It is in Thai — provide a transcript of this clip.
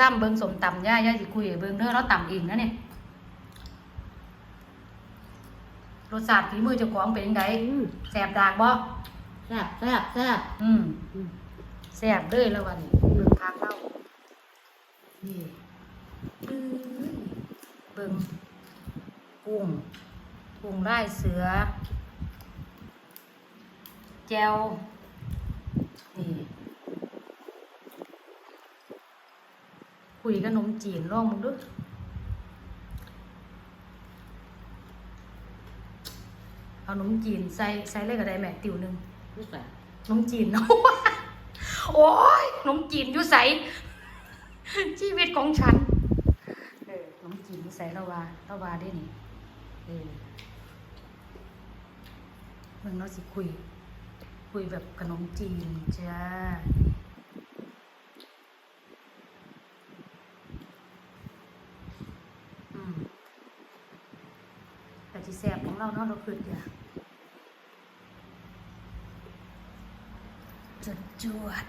ตั้มเบิงสมตำย่าย่าสิคุยกับเบิงเด้อเราตำเองนะเนี่ยรสชาติฝีมือเจ้าของเป็นยังไงอืม แสบดากบ่แซ่บแซ่บแซ่บอืมอืมแสบเลยแล้ววันนี้เบิงทางเล่านี่อื้อเบิงกุ้งกุ้งไล่เสือ แจวนี่ คุยกับนมจีนลองมึงดูเอานมจีนใส่ใส่เลยก็ได้แม่ติวหนึ่งรู้สึกนมจีนโอ้ยนมจีนอยู่ใสชีวิตของฉันเออนมจีนอยู่ใสละวาละวาได้นี่เออมึงเนาะสิคุย คุยแบบขนมจีนจ้า อืม แต่ที่แสบของเราเนาะเราคืออย่าจดจวด